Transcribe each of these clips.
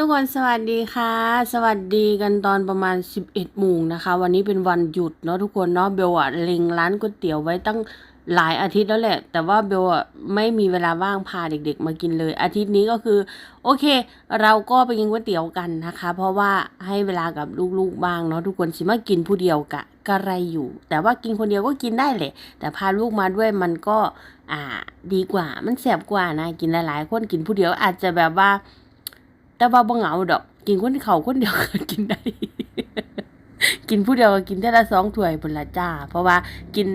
ทุกคนสวัสดีค่ะ สวัสดีกันตอนประมาณ 11โมงนะคะ วันนี้เป็นวันหยุดเนาะทุกคนเนาะเบลอะเล็งร้านก๋วยเตี๋ยวไว้ตั้งหลายอาทิตย์แล้วแหละ แต่ว่าเบลอะไม่มีเวลาว่างพาเด็กๆ มากินเลย อาทิตย์นี้ก็คือ โอเค เราก็ไปกินก๋วยเตี๋ยวกันนะคะ เพราะว่าให้เวลากับลูกๆบ้างเนาะทุกคนสิมากินผู้เดียวกะกะไรอยู่ แต่ว่ากินคนเดียวก็กินได้แหละ แต่พาลูกมาด้วยมันก็อ่าดีกว่ามันแสบกว่านะกินหลายๆคนกินผู้เดียวอาจจะแบบว่า แต่ว่าบ่เหงาดอก กินคนเขาคนเดียวก็กินได้ กินผู้เดียวก็กินได้ละสองถ้วยบนละจ้า เพราะว่ากิน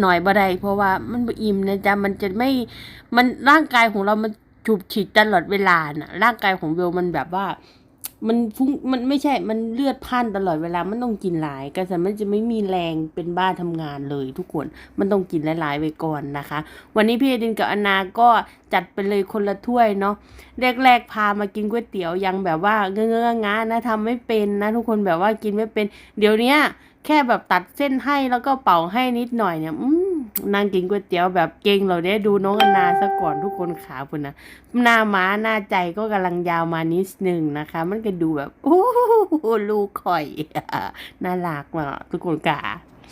หน่อยบ่ได้เพราะว่ามันบ่อิ่มนะจ๊ะมันจะไม่มันร่างกายของเรามันฉุบฉีดตลอดเวลาน่ะ ร่างกายของเบลมันแบบว่า มันฟุ้งมันไม่ใช่ มันเลือดพล่านตลอดเวลา มันต้องกินหลายกระสันมันจะไม่มีแรงเป็นบ้าทำงานเลยทุกคน มันต้องกินหลายๆไปก่อนนะคะ วันนี้พี่เอดินกับอนาก็จัดไปเลยคนละถ้วยเนาะ แรกๆพามากินก๋วยเตี๋ยวยังแบบว่าเงื้อๆงานะทำไม่เป็นนะทุกคนแบบว่ากินไม่เป็น เดี๋ยวเนี้ย แค่แบบตัดเส้นให้แล้วก็เป่าให้นิดหน่อยเนี่ยอืมนางกินก๋วยเตี๋ยวแบบเก่งเราได้ดูน้องอนาซะก่อนทุกคนขาพุ่นนะหน้าม้าหน้าใจก็กำลังยาวมานิดนึงนะคะ มันก็ดูแบบโอ้โหลูกข่อยน่ารักมาะทุกคนกา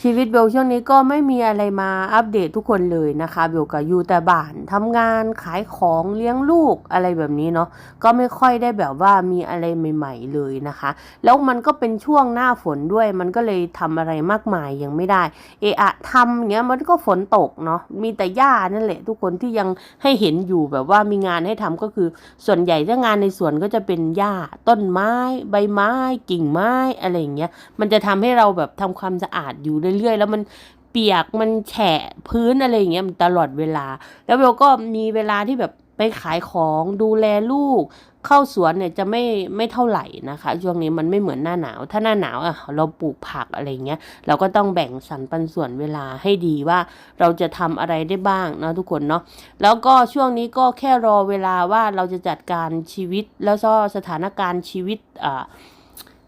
ชีวิตเบลช่วงนี้ก็ไม่มีอะไรมาอัปเดตทุกคนเลยนะคะเบลก็อยู่แต่บ้านทำงานขายของเลี้ยงลูกอะไรแบบนี้เนาะก็ไม่ค่อยได้แบบว่ามีอะไรใหม่ ๆ เลยนะคะ แล้วมันก็เป็นช่วงหน้าฝนด้วย มันก็เลยทำอะไรมากมายยังไม่ได้ เอะอะทำเงี้ยมันก็ฝนตกเนาะมีแต่หญ้านั่นแหละ ทุกคนที่ยังให้เห็นอยู่แบบว่ามีงานให้ทำก็คือ ส่วนใหญ่ถ้างานในสวนก็จะเป็นหญ้าต้นไม้ ใบไม้ กิ่งไม้อะไรอย่างเงี้ยมันจะทำให้เราแบบทำความสะอาดอยู่เเรื่อยๆ แล้วมันเปียกมันแฉะพื้นอะไรอย่างเงี้ยตลอดเวลา แล้วเบลก็มีเวลาที่แบบไปขายของดูแลลูก เข้าสวนเนี่ยจะไม่ไม่เท่าไหร่นะคะ ช่วงนี้มันไม่เหมือนหน้าหนาว ถ้าหน้าหนาวอะเราปลูกผักอะไรเงี้ยเราก็ต้องแบ่งสรรปันส่วนเวลาให้ดีว่าเราจะทำอะไรได้บ้างนะทุกคนเนาะแล้วก็ช่วงนี้ก็แค่รอเวลาว่าเราจะจัดการชีวิตแล้วก็สถานการณ์ชีวิตอ่า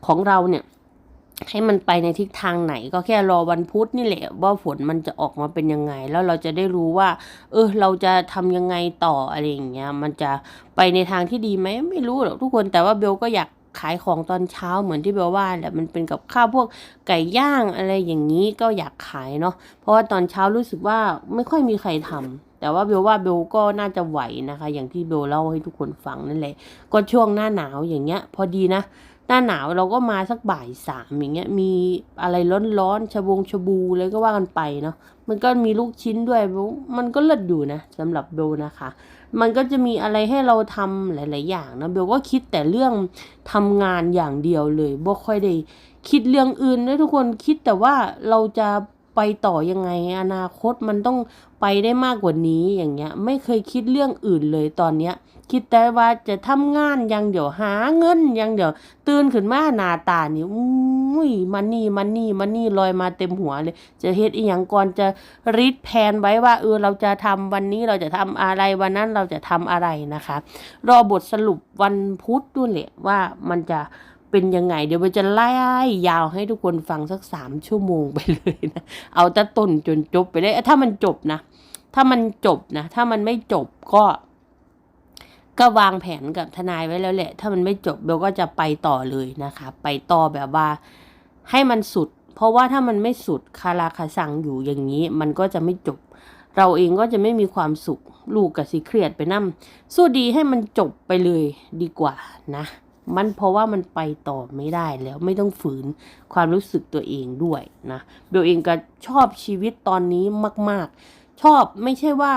ของเราเนี่ย ให้มันไปในทิศทางไหนก็แค่รอวันพุธนี่แหละว่าฝนมันจะออกมาเป็นยังไง แล้วเราจะได้รู้ว่า เออ เราจะทำยังไงต่ออะไรอย่างเงี้ยมันจะไปในทางที่ดีไหมไม่รู้หรอกทุกคนแต่ว่าเบลก็อยากขายของตอนเช้าเหมือนที่เบลว่าแหละมันเป็นกับข้าวพวกไก่ย่างอะไรอย่างนี้ก็อยากขายเนาะเพราะว่าตอนเช้ารู้สึกว่าไม่ค่อยมีใครทำแต่ว่าเบลว่าเบลก็น่าจะไหวนะคะ อย่างที่เบลเล่าให้ทุกคนฟังนั่นแหละ ก็ช่วงหน้าหนาวอย่างเงี้ย พอดีนะ น้าหนาวเราก็มาสักบ่ายสามอย่างเงี้ย มีอะไรร้อนๆชะบงชะบูเลยก็ว่ากันไปเนาะ มันก็มีลูกชิ้นด้วย มันก็เลิศอยู่นะสำหรับเบลนะคะ มันก็จะมีอะไรให้เราทำหลาย ๆ อย่างนะเบลก็คิดแต่เรื่องทำงานอย่างเดียวเลยบ่ค่อยได้คิดเรื่องอื่นนะทุกคนคิดแต่ว่าเราจะ ไปต่อยังไง อนาคตมันต้องไปได้มากกว่านี้อย่างเงี้ย ไม่เคยคิดเรื่องอื่นเลยตอนเนี้ย คิดแต่ว่าจะทำงานย่างเดี๋ยวหาเงินย่างเดี๋ยว ตื่นขึ้นมาหน้าตานี่อุ้ยมันนี่มันนี่มันนี่ลอยมาเต็มหัวเลย จะเฮ็ดอีหยังก่อนจะริดแผนไว้ว่าเออเราจะทำวันนี้เราจะทำอะไรวันนั้นเราจะทำอะไรนะคะ รอบทสรุปวันพุธด้วยแหละว่ามันจะ เป็นยังไง เดี๋ยวมันจะไล่ยาวให้ทุกคนฟังสักสามชั่วโมงไปเลยนะเอาแต่ต้นจนจบไปเลยถ้ามันจบนะ ถ้ามันจบนะ ถ้ามันไม่จบก็ ก็วางแผนกับทนายไว้แล้วแหละ ถ้ามันไม่จบเบลก็จะไปต่อเลยนะคะ ไปต่อแบบว่า ให้มันสุด เพราะว่าถ้ามันไม่สุดคาราคาซังอยู่อย่างนี้ มันก็จะไม่จบเราเองก็จะไม่มีความสุข ลูกกับสิเครียดไปนั่มสู้ดีให้มันจบไปเลยดีกว่านะ มันเพราะว่ามันไปต่อไม่ได้แล้วไม่ต้องฝืนความรู้สึกตัวเองด้วยนะเบลเองก็ชอบชีวิตตอนนี้มาก ๆ ชอบไม่ใช่ว่า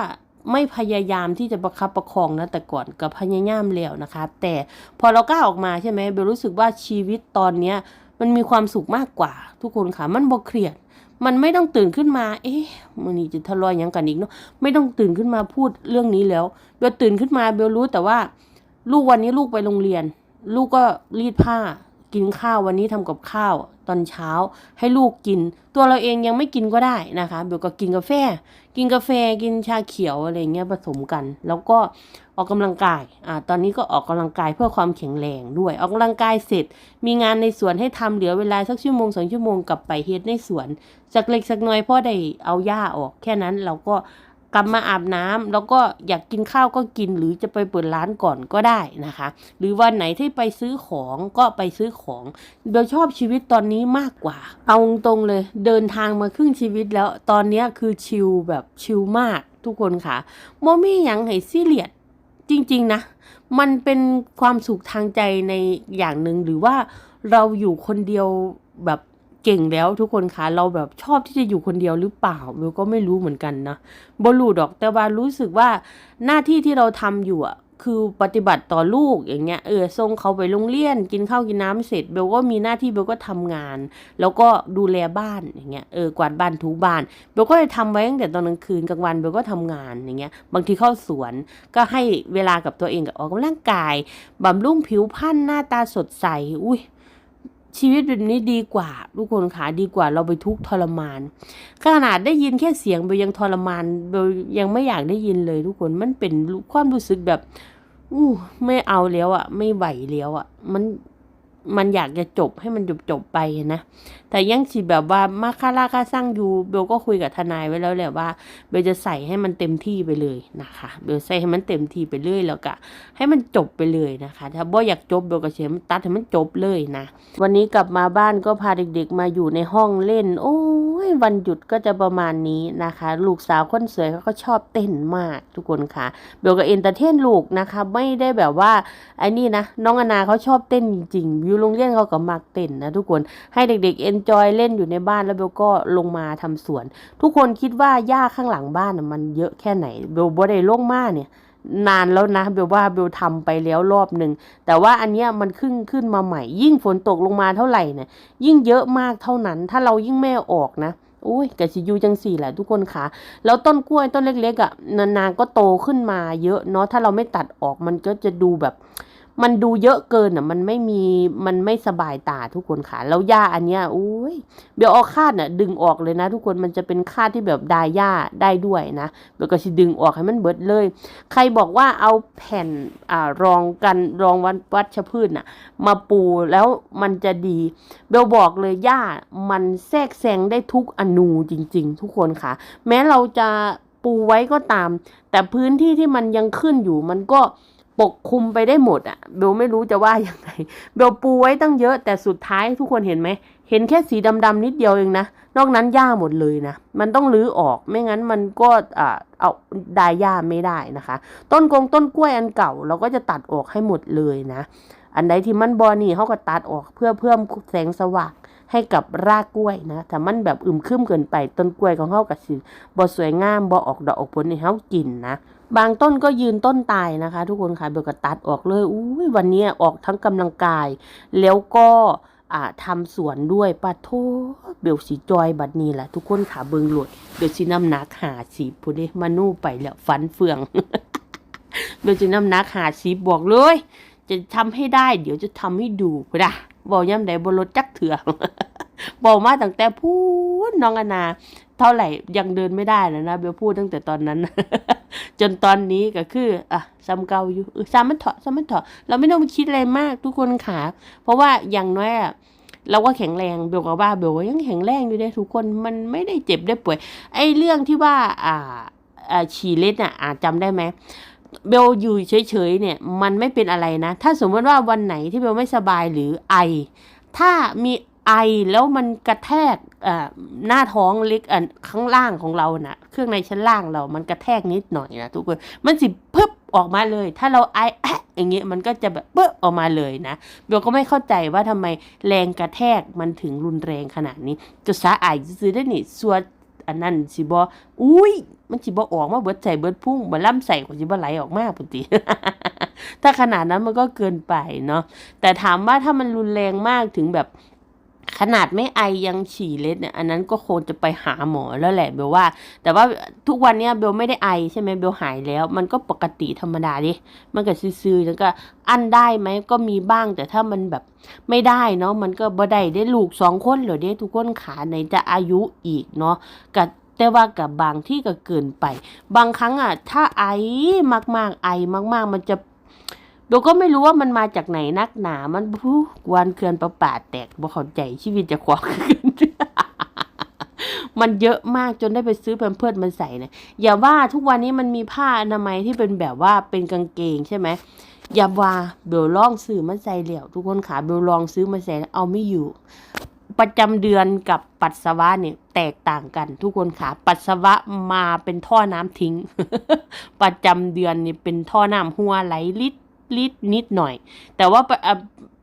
ไม่พยายามที่จะประคับประคองนะแต่ก่อนก็พยายามแล้วนะคะ แต่พอเราก้าวออกมาใช่ไหมเบลรู้สึกว่าชีวิตตอนเนี้ยมันมีความสุขมากกว่า ทุกคนค่ะมันบ่เครียดมันไม่ต้องตื่นขึ้นมา เอ๊ะมันนี่จะทะเลาะยังกันอีกเนาะ ไม่ต้องตื่นขึ้นมาพูดเรื่องนี้แล้ว เบลตื่นขึ้นมาเบลรู้แต่ว่า ลูกวันนี้ลูกไปโรงเรียน ลูกก็รีดผ้ากินข้าววันนี้ทำกับข้าวตอนเช้าให้ลูกกิน ตัวเราเองยังไม่กินก็ได้นะคะเบลก็กินกาแฟ กินกาแฟกินชาเขียวอะไรเงี้ยผสมกัน แล้วก็ออกกำลังกายอ่าตอนนี้ก็ออกกำลังกายเพื่อความแข็งแรงด้วย ออกกำลังกายเสร็จ มีงานในสวนให้ทำเหลือเวลาสักชั่วโมงสองชั่วโมงกลับไปเฮ็ดในสวนสักเล็กสักน้อยพ่อได้เอาหญ้าออก แค่นั้นเราก็ กลับมาอาบน้ำแล้วก็อยากกินข้าวก็กิน หรือจะไปเปิดร้านก่อนก็ได้นะคะ หรือวันไหนที่ไปซื้อของก็ไปซื้อของเบลชอบชีวิตตอนนี้มากกว่า เอาตรงเลยเดินทางมาครึ่งชีวิตแล้วตอนนี้คือชิลแบบชิลมากทุกคนค่ะโมมี่ยังให้ซีเรียสจริงๆนะ มันเป็นความสุขทางใจในอย่างหนึ่งหรือว่าเราอยู่คนเดียวแบบ เก่งแล้วทุกคนคะเราแบบชอบที่จะอยู่คนเดียวหรือเปล่าเบลก็ไม่รู้เหมือนกันนะบรูดอกแต่ว่ารู้สึกว่าหน้าที่ที่เราทำอยู่อะคือปฏิบัติต่อลูกอย่างเงี้ยเออส่งเขาไปโรงเรียน กินข้าวกินน้ำเสร็จเบลก็มีหน้าที่เบลก็ทำงาน แล้วก็ดูแลบ้านอย่างเงี้ยเออกวาดบ้านถูบ้านเบลก็เลยทำไว้ตั้งแต่ตอนกลางคืนกลางวันเบลก็ทำงานอย่างเงี้ยบางทีเข้าสวนก็ให้เวลากับตัวเองกับออกกำลังกายบำรุงผิวพรรณหน้าตาสดใสอุ้ย ชีวิตแบบนี้ดีกว่า ทุกคนค่ะดีกว่าเราไปทุกทรมานขนาดได้ยินแค่เสียงเบลยังทรมานเบลยังไม่อยากได้ยินเลยทุกคนมันเป็นความรู้สึกแบบอู้ไม่เอาแล้วอะ่ะ ไม่ไหวแล้วอะ่ะ มัน มันอยากจะจบให้มันจบจบไปนะ แต่ยังสิแบบว่ามาค่าราค่าสร้างอยู่เบลก็คุยกับทนายไว้แล้วแหละว่าเบลจะใส่ให้มันเต็มที่ไปเลยนะคะเบลใส่ให้มันเต็มที่ไปเลยแล้วก็ให้มันจบไปเลยนะคะ ถ้าบ่อยากจบเบลก็เฉยมันตัดให้มันจบเลยนะ วันนี้กลับมาบ้านก็พาเด็กๆมาอยู่ในห้องเล่น โอ้ยวันหยุดก็จะประมาณนี้นะคะ ลูกสาวคนสวยเขาก็ชอบเต้นมากทุกคนค่ะเบลก็เอนเตอร์เทนลูกนะคะ ไม่ได้แบบว่าไอ้นี่นะน้องอนาเขาชอบเต้นจริงๆอยู่โรงเรียนเขาก็มักเต้นนะทุกคนให้เด็กๆเอนจอยเล่นอยู่ในบ้านแล้วเบลก็ลงมาทำสวน ทุกคนคิดว่าหญ้าข้างหลังบ้านมันเยอะแค่ไหนเบลบ่ได้ลงมาเนี่ยนานแล้วนะเบลว่าเบลทำไปแล้วรอบหนึ่งแต่ว่าอันเนี้ยมันขึ้นขึ้นมาใหม่ ยิ่งฝนตกลงมาเท่าไหร่เนี่ยยิ่งเยอะมากเท่านั้น ถ้าเรายิ่งไม่ออกนะอุ้ยกะชิยูจังสี่แหละทุกคนค่ะ แล้วต้นกล้วยต้นเล็กๆอะ่ะนานๆก็โตขึ้นมาเยอะเนาะถ้าเราไม่ตัดออกมันก็จะดูแบบ มันดูเยอะเกินอะ มันไม่มีมันไม่สบายตาทุกคนค่ะ แล้วหญ้าอันเนี้ยอุ้ยเบลเอาคาดน่ะ ดึงออกเลยนะ ทุกคนมันจะเป็นคาดที่แบบดายหญ้าได้ด้วยนะเบลก็สิดึงออกให้มันเบิดเลย ใครบอกว่าเอาแผ่นอ่ารองกันรองวันวัชพืชน่ะ มาปูแล้วมันจะดี เบลบอกเลยหญ้ามันแทรกแซงได้ทุกอนูจริง ๆ ทุกคนค่ะ แม้เราจะปูไว้ก็ตาม แต่พื้นที่ที่มันยังขึ้นอยู่มันก็ ปกคลุมไปได้หมดอะเบลไม่รู้จะว่ายังไงเบลปูไว้ตั้งเยอะแต่สุดท้ายทุกคนเห็นไหม เห็นแค่สีดำๆนิดเดียวเองนะ นอกนั้นหญ้าหมดเลยนะ มันต้องรื้อออกไม่งั้นมันก็อ่าเอาดายหญ้าไม่ได้นะคะ ต้นกงต้นกล้วยอันเก่าเราก็จะตัดออกให้หมดเลยนะ อันใดที่มันบอนี่เขาก็ตัดออกเพื่อเพิ่มแสงสว่างให้กับรากกล้วยนะแต่มันแบบอึมครึมเกินไปต้นกล้วยของเขากับสิบ่สวยงามบ่ออกดอกออกผลให้เขากินนะบางต้นก็ยืนต้นตายนะคะ ทุกคนค่ะเบลก็ตัดออกเลยอุ้ยวันนี้ออกทั้งกำลังกาย แล้วก็อ่าทำสวนด้วยปะโทเบลสีจอยบัดนี้แหละทุกคนขาเบิงหลดเบลสีน้ำหนักหาสีพูดเดมานู่ไปแล้วฟันเฟืองเบลสีน้ำหนักหาสีบอกเลย จะทำให้ได้ เดี๋ยวจะทำให้ดูนะบอกย่ำใดบนรถจักเถื่อบอกมาตั้งแต่พูดน้องอนา เท่าไหร่ยังเดินไม่ได้แล้วนะเบลพูดตั้งแต่ตอนนั้น จนตอนนี้ก็คืออะซ้ำเก่าอยู่ซ้ำมันเถอะซ้ำมันเถอะเราไม่ต้องไปคิดอะไรมากทุกคนค่ะ เพราะว่าอย่างน้อยอะเราก็แข็งแรงเบลกับว่าเบลว่ายังแข็งแรงอยู่เลยทุกคนมันไม่ได้เจ็บได้ป่วย ไอ้เรื่องที่ว่า อ่าอ่าฉี่เล็ดอะอ่าจำได้ไหม เบลอยู่เฉยๆเนี่ยมันไม่เป็นอะไรนะ ถ้าสมมติว่าวันไหนที่เบลไม่สบายหรือไอ ถ้ามีไอแล้วมันกระแทกอ่อหน้าท้องเล็กอันข้างล่างของเราน่ะ เครื่องในชั้นล่างเรา มันกระแทกนิดหน่อยนะทุกคน มันสิพึบออกมาเลย ถ้าเราไอแอะอย่างเงี้ยมันก็จะแบบเป๊ะออกมาเลยนะเบลก็ไม่เข้าใจว่าทำไมแรงกระแทกมันถึงรุนแรงขนาดนี้จะสาไอายซื้อได้นี่ส่วนอันนั้นสิบออุ้ย มันสิบอออกมาเบิดใจเบิดพุ่งบ่ล่ำใส่กว่าสิบไหลออกมาปุ่นติถ้าขนาดนั้นมันก็เกินไปเนาะแต่ถามว่าถ้ามันรุนแรงมากถึงแบบขนาดไม่ไอยังฉี่เล็ดเนี่ยอันนั้นก็คงจะไปหาหมอแล้วแหละเบลว่า แต่ว่าทุกวันเนี้ยเบลไม่ได้ไอใช่ไหมเบลหายแล้ว มันก็ปกติธรรมดาดิมันก็ซื่อๆแล้วก็อันได้ไหมก็มีบ้าง แต่ถ้ามันแบบไม่ได้เนาะมันก็บ่ได้ได้ลูกสองคนหรือเด้ทุกคนขาไหนจะอายุอีกเนาะกับ แต่ว่ากับบางที่ก็เกินไป บางครั้งอะ ถ้าไอมากๆ ไอมาก ๆ มันจะเบลก็ไม่รู้ว่ามันมาจากไหนนักหนา มันผู้กวนเคือนประปาแตกบ่เข้าใจชีวิตจะขวางขึ้นมันเยอะมากจนได้ไปซื้อแพมเพิร์ดมันใส่เนี่ยอย่าว่าทุกวันนี้มันมีผ้าอนามัยที่เป็นแบบว่าเป็นกางเกงใช่ไหมอย่าว่าเบลลองซื้อมาใส่แล้วทุกคนขาเบลลองซื้อมาใส่เอาไม่อยู่ ประจำเดือนกับปัสสาวะเนี่ยแตกต่างกัน ทุกคนขาปัสสาวะมาเป็นท่อน้ำทิ้ง ประจำเดือนนี่เป็นท่อน้ำหัวไหลลิดลิดนิดหน่อย แต่ว่า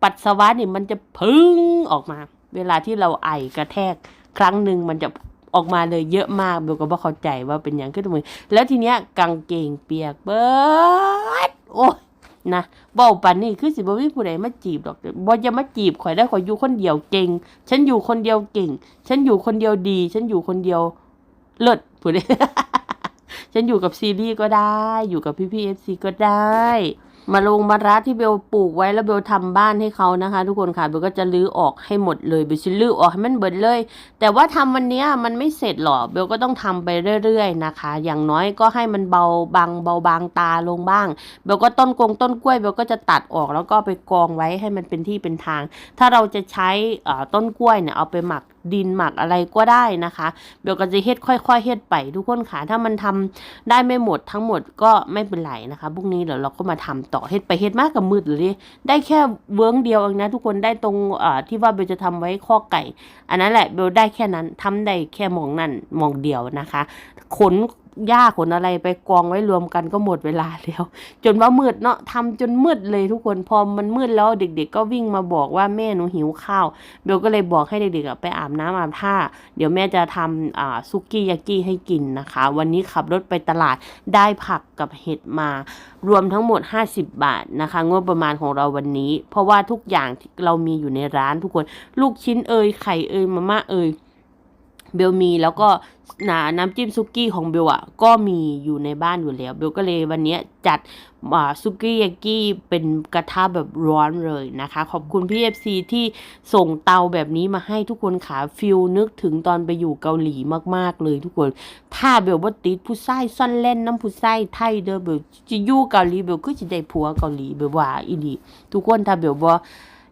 ปัสสาวะเนี่ยมันจะพึ่งออกมา เวลาที่เราไอกระแทกครั้งหนึ่งมันจะออกมาเลยเยอะมากเบลก็บ่เข้าใจว่าเป็นอย่างขึ้นมือแล้วทีเนี้ยกางเกงเปียกเบิดโอ้ย นะเบ้าปันนี่คือสิบ่มีผู้ใดมาจีบดอกบ่จะมาจีบข่อยได้ข่อยอยู่คนเดียวเก่ง ฉันอยู่คนเดียวเก่ง ฉันอยู่คนเดียวดี ฉันอยู่คนเดียวเลิศผู้ใดฉันอยู่กับซีรีส์ก็ได้ อยู่กับพี่พีเอฟซีก็ได้ มาลงมารัดที่เบลปลูกไว้แล้วเบลทำบ้านให้เขานะคะ ทุกคนค่ะเบลก็จะลื้อออกให้หมดเลยเบลจะลื้อออกให้มันเบิดเลย แต่ว่าทำวันนี้มันไม่เสร็จหรอกเบลก็ต้องทำไปเรื่อยๆนะคะ อย่างน้อยก็ให้มันเบาบางเบาบางตาลงบ้างเบลก็ต้นกงต้นกล้วยเบลก็จะตัดออกแล้วก็ไปกองไว้ให้มันเป็นที่เป็นทาง ถ้าเราจะใช้ต้นกล้วยเนี่ยเอาไปหมักดินหมักอะไรก็ได้นะคะเบลก็จะเฮ็ดค่อยๆเฮ็ดไปทุกคนค่ะถ้ามันทำได้ไม่หมดทั้งหมดก็ไม่เป็นไรนะคะพรุ่งนี้เดี๋ยวเราก็มาทำต่อเฮ็ดไปเฮ็ดมากกับมืดเลยได้แค่เวิ้งเดียวเองนะทุกคนได้ตรงอ่ที่ว่าเบลจะทำไว้ข้อไก่ อันนั้นแหละเบลได้แค่นั้นทำได้แค่มองนั่นมองเดียวนะคะ ขน หญ้าขนอะไรไปกองไว้รวมกันก็หมดเวลาแล้ว จนว่ามืดเนาะทำจนมืดเลยทุกคนพอมันมืดแล้วเด็ก ๆ ก็วิ่งมาบอกว่าแม่หนูหิวข้าวเบลก็เลยบอกให้เด็กๆไปอาบน้ำอาบท่า เดี๋ยวแม่จะทำอ่าซุกี้ยากิให้กินนะคะ วันนี้ขับรถไปตลาดได้ผักกับเห็ดมารวมทั้งหมด 50 บาทนะคะงบประมาณของเราวันนี้ เพราะว่าทุกอย่างที่เรามีอยู่ในร้านทุกคน ลูกชิ้นเอยไข่เอยมาม่าเอยเบลมีแล้วก็ นาน้ำจิ้มซุกี้ของเบลอะก็มีอยู่ในบ้านอยู่แล้ว เบลก็เลยวันนี้จัดซุกี้ยากิเป็นกระทะแบบร้อนเลยนะคะ ขอบคุณพี่เอฟซีที่ส่งเตาแบบนี้มาให้ทุกคนขาฟิลนึกถึงตอนไปอยู่เกาหลีมากๆเลยทุกคน ถ้าเบลว่าติดผู้ชายซ่อนเล่นน้ำผู้ชายไทยเด้อเบลจะอยู่เกาหลีเบลก็จะได้ผัวเกาหลีเบลว่าอีดีทุกคนถ้าเบลว่า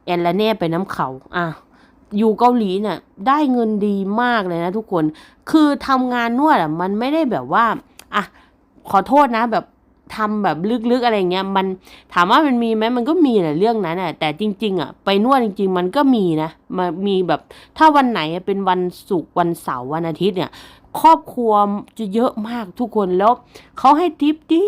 แอนละแน่ไปน้ำเขาอะ อยู่เกาหลีเนี่ยได้เงินดีมากเลยนะทุกคน คือทำงานนวดอะมันไม่ได้แบบว่าอะขอโทษนะแบบทำแบบลึกๆอะไรเงี้ยมันถามว่ามันมีไหมมันก็มีแหละเรื่องนั้นอะแต่จริง ๆอะไปนวดจริง ๆ มันก็มีนะมันมีแบบถ้าวันไหนเป็นวันศุกร์วันเสาร์วันอาทิตย์เนี่ย ครอบครัวจะเยอะมากทุกคนแล้วเขาให้ทิปดี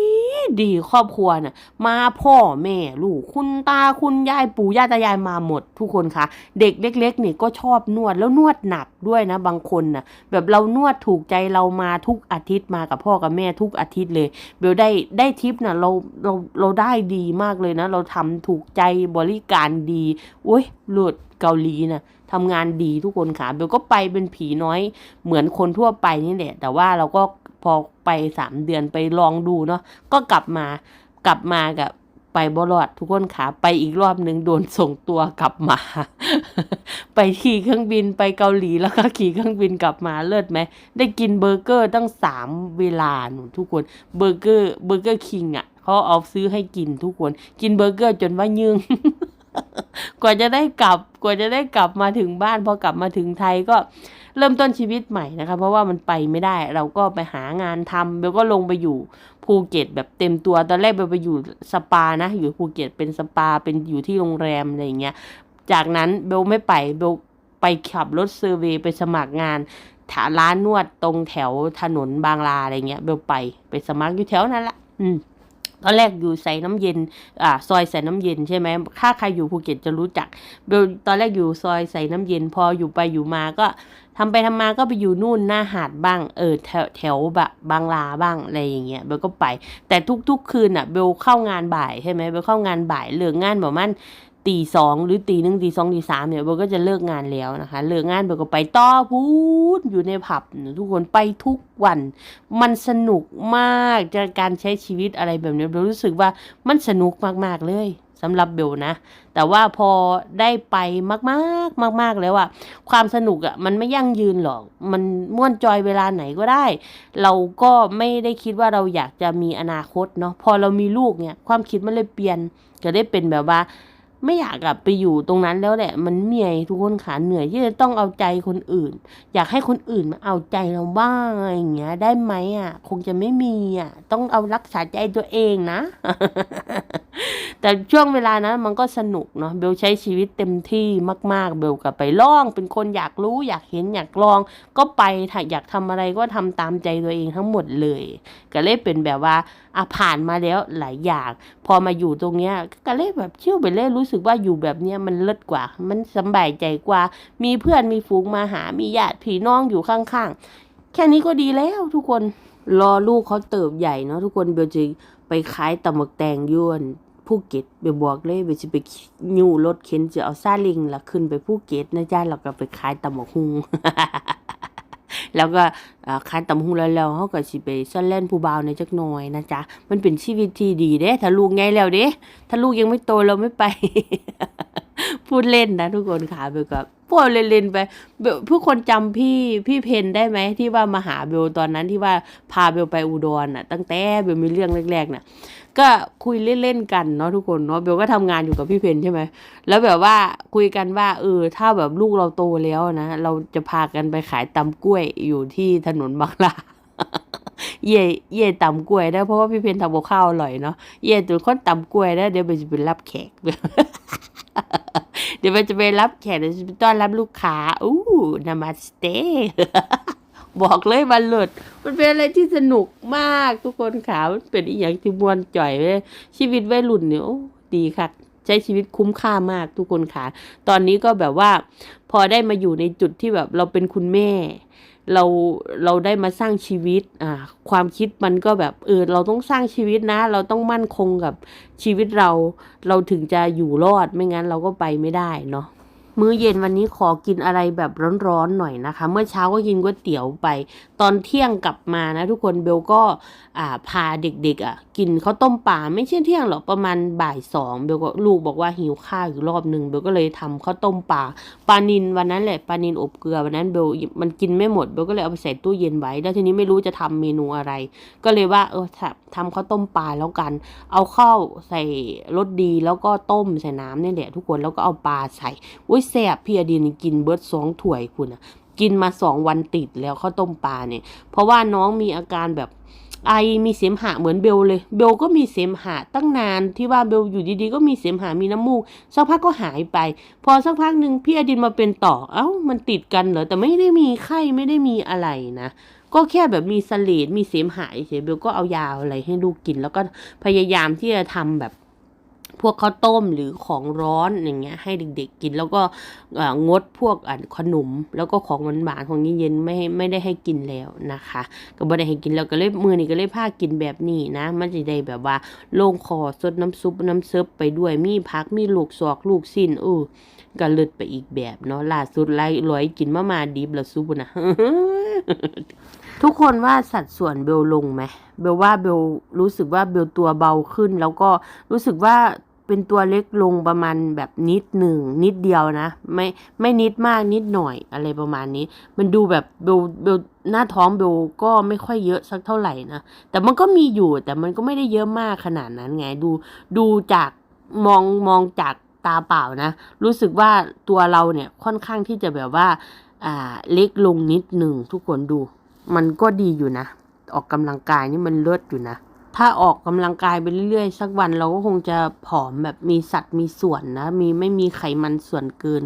ดีครอบครัวน่ะมาพ่อแม่ลูกคุณตาคุณยายปู่ย่าตายายมาหมดทุกคนค่ะ เด็กเล็กๆนี่ก็ชอบนวดแล้วนวดหนักด้วยนะบางคนน่ะ แบบเรานวดถูกใจเรามาทุกอาทิตย์มากับพ่อกับแม่ทุกอาทิตย์เลยเบลได้ได้ทิปน่ะเราเราเราได้ดีมากเลยนะ เราทำถูกใจบริการดีโอ้ยหลุดเกาหลีน่ะทำงานดีทุกคนค่ะเบลก็ไปเป็นผีน้อยเหมือนคนทั่วไปนี่แหละแต่ว่าเราก็ พอไปสามเดือนไปลองดูเนาะก็กลับมากลับมากับไปบรอดทุกคนขาไปอีกรอบหนึ่งโดนส่งตัวกลับมา ไปขี่เครื่องบินไปเกาหลีแล้วก็ขี่เครื่องบินกลับมาเลิศไหม ได้กินเบอร์เกอร์ตั้งสามเวลาหนูทุกคนเบอร์เกอร์เบอร์เกอร์คิงอะเขาเอาซื้อให้กินทุกคน กินเบอร์เกอร์จนว่ายึงกว่าจะได้กลับ กว่าจะได้กลับมาถึงบ้านพอกลับมาถึงไทยก็ เริ่มต้นชีวิตใหม่นะคะ เพราะว่ามันไปไม่ได้ เราก็ไปหางานทำเบลก็ลงไปอยู่ภูเก็ตแบบเต็มตัวตอนแรกเบลไปอยู่สปานะ อยู่ภูเก็ตเป็นสปาเป็นอยู่ที่โรงแรมอะไรอย่างเงี้ยจากนั้นเบลไม่ไปเบลไปขับรถเซอร์เวยไปสมัครงานถาร้านนวดตรงแถวถนนบางลาอะไรเงี้ยเบลไปไปสมัครอยู่แถวนั้นละอืม ตอนแรกอยู่ใส่น้ำเย็นอ่าซอยใส่น้ำเย็นใช่ไหมถ้าใครอยู่ภูเก็ตจะรู้จักเบลตอนแรกอยู่ซอยใส่น้ำเย็นพออยู่ไปอยู่มาก็ทำไปทำมาก็ไปอยู่นู่นหน้าหาดบ้าง เออแถวแถวแบบบางลาบ้างอะไรอย่างเงี้ยเบลก็ไป แต่ทุกๆคืนอะเบลเข้างานบ่ายใช่ไหมเบลเข้างานบ่ายเลิกงานประมาณ ตีสองหรือตีหนึ่งตีสองตีสามเนี่ยเบลก็จะเลิกงานแล้วนะคะ เลิกงานเบลก็ไปต่อพูดอยู่ในผับทุกคนไปทุกวัน มันสนุกมากจากการใช้ชีวิตอะไรแบบนี้เบลรู้สึกว่ามันสนุกมากๆเลยสำหรับเบลนะ แต่ว่าพอได้ไปมากๆมาก ๆ แล้วอะความสนุกอะมันไม่ยั่งยืนหรอก มันม่วนจอยเวลาไหนก็ได้ เราก็ไม่ได้คิดว่าเราอยากจะมีอนาคตเนาะพอเรามีลูกเนี่ยความคิดมันเลยเปลี่ยนจะได้เป็นแบบว่า ไม่อยากกลับไปอยู่ตรงนั้นแล้วแหละ มันเหนื่อยทุกคนขาเหนื่อยที่จะต้องเอาใจคนอื่น อยากให้คนอื่นมาเอาใจเราบ้างอะไรอย่างเงี้ย ได้ไหมอะ คงจะไม่มีอะ ต้องเอารักษาใจตัวเองนะ แต่ช่วงเวลานั้นมันก็สนุกเนาะเบลใช้ชีวิตเต็มที่มาก ๆ เบลก็ไปล่อง เป็นคนอยากรู้อยากเห็นอยากลอง ก็ไปถ้าอยากทำอะไรก็ทำตามใจตัวเองทั้งหมดเลย ก็เลยเป็นแบบว่าอะผ่านมาแล้วหลายอย่าง พอมาอยู่ตรงเนี้ยก็เลยแบบเชื่อไปเลยรู้สึกว่าอยู่แบบเนี้ยมันเลิศกว่า มันสบายใจกว่า มีเพื่อนมีฝูงมาหามีญาติพี่น้องอยู่ข้างๆแค่นี้ก็ดีแล้วทุกคนรอลูกเขาเติบใหญ่เนาะทุกคนเบลจะ ไปขายตำหมกแตงยวนภูเก็ตเบลบอกเลยไปจะไปยูรถเข็นจะเอาซาลิงแล้วขึ้นไปภูเก็ตนะจ๊ะเราก็ไปขายตำหมกฮุงแล้วก็ขายตำฮุงแล้วเขาก็สิไปซ่อนเล่นผู้บ่าวในจักหน่อยนะจ๊ะมันเป็นชีวิตที่ดีเด้ ถ้าลูกไงแล้วเด้ถ้าลูกยังไม่โตเราไม่ไป พูดเล่นนะทุกคนค่ะเบลก็พูดเล่นๆไปเบลผู้คนจำพี่พี่เพนได้ไหมที่ว่ามาหาเบลตอนนั้นที่ว่าพาเบลไปอุดรน่ะ ตั้งแต่เบลมีเรื่องแรกๆน่ะ ก็คุยเล่นๆกันเนาะทุกคนเนาะเบลก็ทำงานอยู่กับพี่เพนใช่ไหมแล้วแบบว่าคุยกันว่าเออถ้าแบบลูกเราโตแล้วนะเราจะพากันไปขายตำกล้วยอยู่ที่ถนนบางลาเย่เย่ตำกล้วยได้เพราะว่าพี่เพนทำกับข้าวอร่อยเนาะเย่ตัวคนตำกล้วยได้เดี๋ยวเบลจะไปรับแขก เดี๋ยวเบลจะไปรับแขกเดี๋ยวจะไปต้อนรับลูกค้าอู้นามาสเตบอกเลยมันเลิศมันเป็นอะไรที่สนุกมากทุกคนขามันเป็นอีกอย่างที่มวนจ่อยเลยชีวิตวัยรุ่นเนี่ยโอ้ดีค่ะใช้ชีวิตคุ้มค่ามากทุกคนค่ะ ตอนนี้ก็แบบว่า พอได้มาอยู่ในจุดที่แบบเราเป็นคุณแม่ เราเราได้มาสร้างชีวิตอ่าความคิดมันก็แบบเออเราต้องสร้างชีวิตนะ เราต้องมั่นคงกับชีวิตเรา เราถึงจะอยู่รอดไม่งั้นเราก็ไปไม่ได้เนาะ มื้อเย็นวันนี้ขอกินอะไรแบบร้อนๆหน่อยนะคะ เมื่อเช้าก็กินก๋วยเตี๋ยวไป ตอนเที่ยงกลับมานะทุกคนเบลก็อ่าพาเด็กๆอะกินข้าวต้มปลาไม่ใช่เที่ยงหรอกประมาณบ่ายสองเบลก็ลูกบอกว่าหิวข้าวอีกรอบหนึ่งเบลก็เลยทำข้าวต้มปลาปลานินวันนั้นแหละปลานินอบเกลือวันนั้นเบลมันกินไม่หมดเบลก็เลยเอาไปใส่ตู้เย็นไว้ แล้วทีนี้ไม่รู้จะทำเมนูอะไร ก็เลยว่าเออทำข้าวต้มปลาแล้วกัน เอาข้าวใส่รสดีแล้วก็ต้มใส่น้ำนี่แหละทุกคนแล้วก็เอาปลาใส่อุ้ยแซ่บพี่อดีนกินเบิร์ดสองถ้วยคุณอะกินมาสองวันติดแล้วข้าวต้มปลาเนี่ย เพราะว่าน้องมีอาการแบบไอมีเสมหะเหมือนเบลเลย เบลก็มีเสมหะตั้งนานที่ว่าเบลอยู่ดีๆก็มีเสมหะมีน้ำมูกสักพักก็หายไป พอสักพักหนึ่งพี่อดินมาเป็นต่อเอ้ามันติดกันเหรอแต่ไม่ได้มีไข้ไม่ได้มีอะไรนะ ก็แค่แบบมีสเลดมีเสมหะเฉยเบลก็เอายาอะไรให้ลูกกิน แล้วก็พยายามที่จะทำแบบ พวกข้าวต้มหรือของร้อนอย่างเงี้ยให้เด็กๆกิน แล้วก็งดพวกขนม แล้วก็ของหวานๆของเย็นๆไม่ให้ไม่ได้ให้กินแล้วนะคะ ก็บ่ได้ให้กินแล้วก็เลยมือนี่ก็เลยพากินแบบนี้นะ มันจะได้แบบว่าโล่งคอสดน้ำซุปน้ำเซิบไปด้วยมีพักมีลูกศอกลูกสิ้นเออก็เลิศไปอีกแบบเนาะล่าสุดไล่ร้อยกินมามาดิบแล้วซุปนะทุกคนว่าสัดส่วนเบลลงไหมเบลว่าเบลรู้สึกว่าเบลตัวเบาขึ้น แล้วก็รู้สึกว่า เป็นตัวเล็กลงประมาณแบบนิดหนึ่งนิดเดียวนะ ไม่ไม่นิดมากนิดหน่อยอะไรประมาณนี้ มันดูแบบเบลเบลหน้าท้องเบลก็ไม่ค่อยเยอะสักเท่าไหร่นะแต่มันก็มีอยู่แต่มันก็ไม่ได้เยอะมากขนาดนั้นไงดูดูจากมองมองจากตาเปล่านะ รู้สึกว่าตัวเราเนี่ยค่อนข้างที่จะแบบว่าอ่าเล็กลงนิดหนึ่งทุกคนดู มันก็ดีอยู่นะ ออกกำลังกายนี่มันเลิศอยู่นะ ถ้าออกกำลังกายไปเรื่อยๆ สักวันเราก็คงจะผอมแบบมีสัดมีส่วนนะ มีไม่มีไขมันส่วนเกิน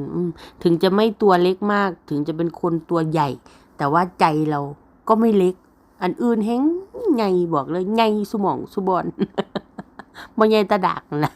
ถึงจะไม่ตัวเล็กมาก ถึงจะเป็นคนตัวใหญ่ แต่ว่าใจเราก็ไม่เล็ก อันอื่นแห้งไงบอกเลยไงสมองสุบอนบ่ใหญ่ตาดักนะ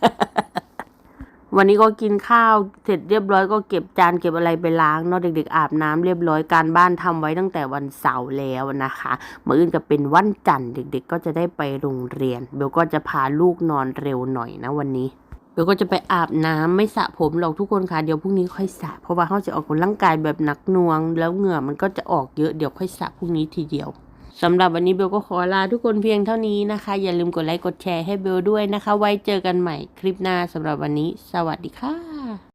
วันนี้ก็กินข้าวเสร็จเรียบร้อยก็เก็บจานเก็บอะไรไปล้างเนาะเด็ก ๆ อาบน้ำเรียบร้อยการบ้านทำไว้ตั้งแต่วันเสาร์แล้วนะคะมื่ออื่นก็เป็นวันจันทร์เด็ก ๆ ก็จะได้ไปโรงเรียนเบลก็จะพาลูกนอนเร็วหน่อยนะวันนี้เบลก็จะไปอาบน้ำไม่สระผมหรอกทุกคนค่ะเดี๋ยวพรุ่งนี้ค่อยสระเพราะว่าเขาจะออกกำลังกายแบบหนักหน่วง แล้วเหงื่อมันก็จะออกเยอะเดี๋ยวค่อยสระพรุ่งนี้ทีเดียว สำหรับวันนี้เบลก็ขอลาทุกคนเพียงเท่านี้นะคะ อย่าลืมกดไลค์กดแชร์ให้เบลด้วยนะคะ ไว้เจอกันใหม่คลิปหน้าสำหรับวันนี้ สวัสดีค่ะ